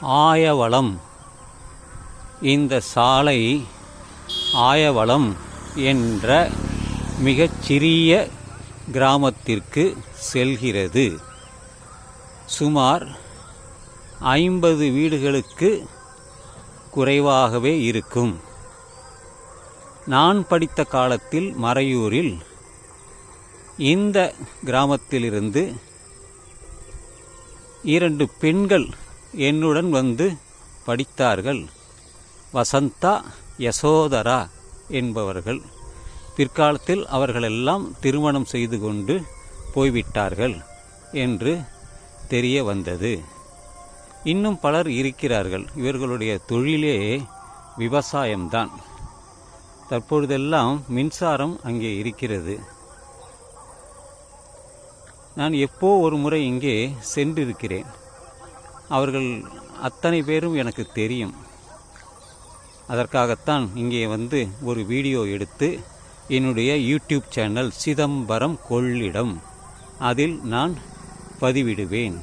ஆயவளம். இந்த சாலை ஆயவளம் என்ற மிகச்சிறிய கிராமத்திற்கு செல்கிறது. சுமார் ஐம்பது வீடுகளுக்கு குறைவாகவே இருக்கும். நான் படித்த காலத்தில் மறையூரில் இந்த கிராமத்திலிருந்து இரண்டு பெண்கள் என்னுடன் வந்து படித்தார்கள். வசந்தா யசோதரா என்பவர்கள். பிற்காலத்தில் அவர்களெல்லாம் திருமணம் செய்து கொண்டு போய்விட்டார்கள் என்று தெரிய வந்தது. இன்னும் பலர் இருக்கிறார்கள். இவர்களுடைய தொழிலே விவசாயம்தான். தற்பொழுதெல்லாம் மின்சாரம் அங்கே இருக்கிறது. நான் எப்போ ஒரு முறை இங்கே சென்றிருக்கிறேன். அவர்கள் அத்தனை பேரும் எனக்கு தெரியும். அதற்காகத்தான் இங்கே வந்து ஒரு வீடியோ எடுத்து என்னுடைய யூடியூப் சேனல் சிதம்பரம் கொள்ளிடம். அதில் நான் பதிவிடுவேன்.